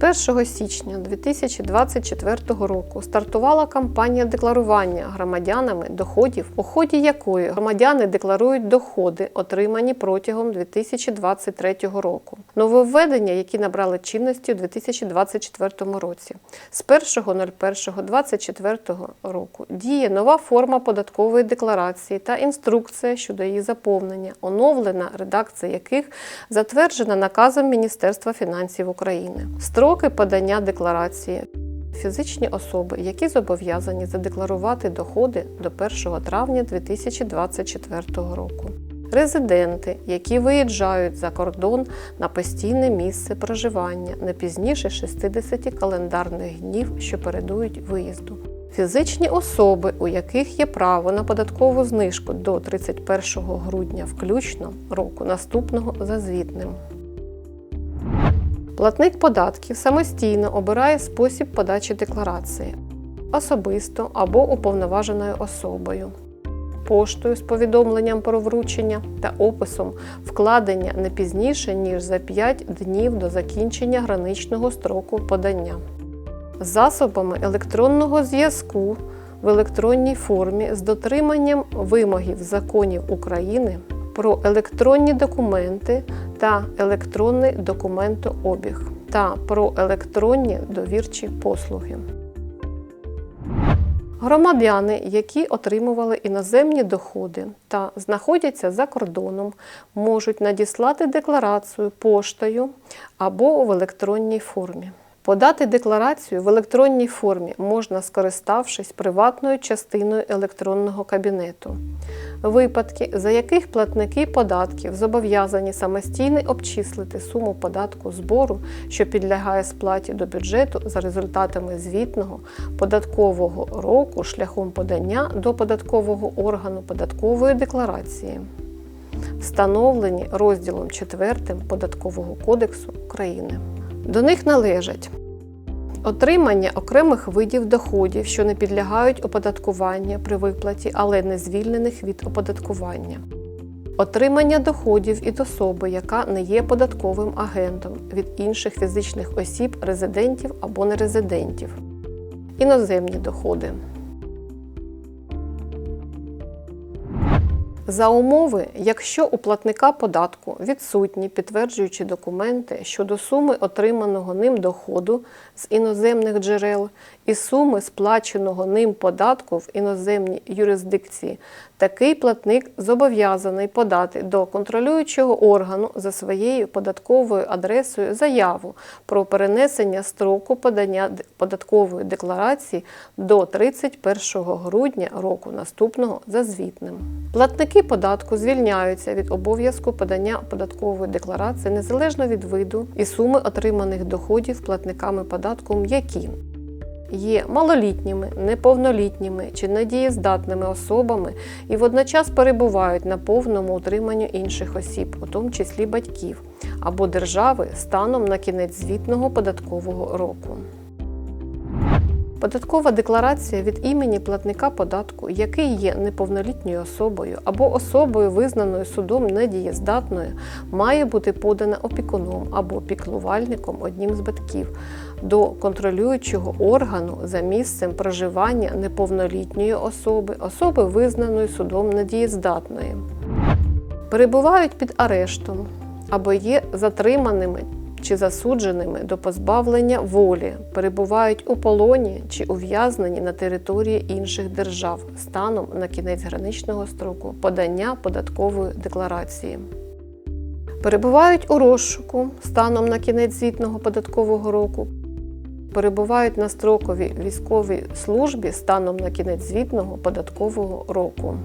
1 січня 2024 року стартувала кампанія декларування громадянами доходів, у ході якої громадяни декларують доходи, отримані протягом 2023 року. Нововведення, які набрали чинності у 2024 році. З 1.01.2024 року діє нова форма податкової декларації та інструкція щодо її заповнення, оновлена редакція яких затверджена наказом Міністерства фінансів України. Строки подання декларації. Фізичні особи, які зобов'язані задекларувати доходи до 1 травня 2024 року. Резиденти, які виїжджають за кордон на постійне місце проживання не пізніше 60 календарних днів, що передують виїзду. Фізичні особи, у яких є право на податкову знижку до 31 грудня включно року наступного за звітним. Платник податків самостійно обирає спосіб подачі декларації особисто або уповноваженою особою, поштою з повідомленням про вручення та описом вкладення не пізніше, ніж за 5 днів до закінчення граничного строку подання, засобами електронного зв'язку в електронній формі з дотриманням вимогів законів України про електронні документи та електронний документообіг та про електронні довірчі послуги. Громадяни, які отримували іноземні доходи та знаходяться за кордоном, можуть надіслати декларацію поштою або в електронній формі. Подати декларацію в електронній формі можна, скориставшись приватною частиною електронного кабінету. Випадки, за яких платники податків зобов'язані самостійно обчислити суму податку збору, що підлягає сплаті до бюджету за результатами звітного податкового року шляхом подання до податкового органу податкової декларації, встановлені розділом 4 Податкового кодексу України. До них належать отримання окремих видів доходів, що не підлягають оподаткуванню при виплаті, але не звільнених від оподаткування. Отримання доходів від особи, яка не є податковим агентом від інших фізичних осіб, резидентів або нерезидентів. Іноземні доходи. За умови, якщо у платника податку відсутні підтверджуючі документи щодо суми отриманого ним доходу з іноземних джерел і суми сплаченого ним податку в іноземній юрисдикції, такий платник зобов'язаний подати до контролюючого органу за своєю податковою адресою заяву про перенесення строку подання податкової декларації до 31 грудня року наступного за звітним. Платники податку звільняються від обов'язку подання податкової декларації незалежно від виду і суми отриманих доходів платниками податком, які є малолітніми, неповнолітніми чи недієздатними особами і водночас перебувають на повному утриманні інших осіб, у тому числі батьків або держави, станом на кінець звітного податкового року. Податкова декларація від імені платника податку, який є неповнолітньою особою або особою, визнаною судом недієздатною, має бути подана опікуном або піклувальником одним з батьків до контролюючого органу за місцем проживання неповнолітньої особи, особи, визнаної судом недієздатної. Перебувають під арештом або є затриманими чи засудженими до позбавлення волі, перебувають у полоні чи ув'язнені на території інших держав станом на кінець граничного строку подання податкової декларації. Перебувають у розшуку станом на кінець звітного податкового року. Перебувають на строковій військовій службі станом на кінець звітного податкового року.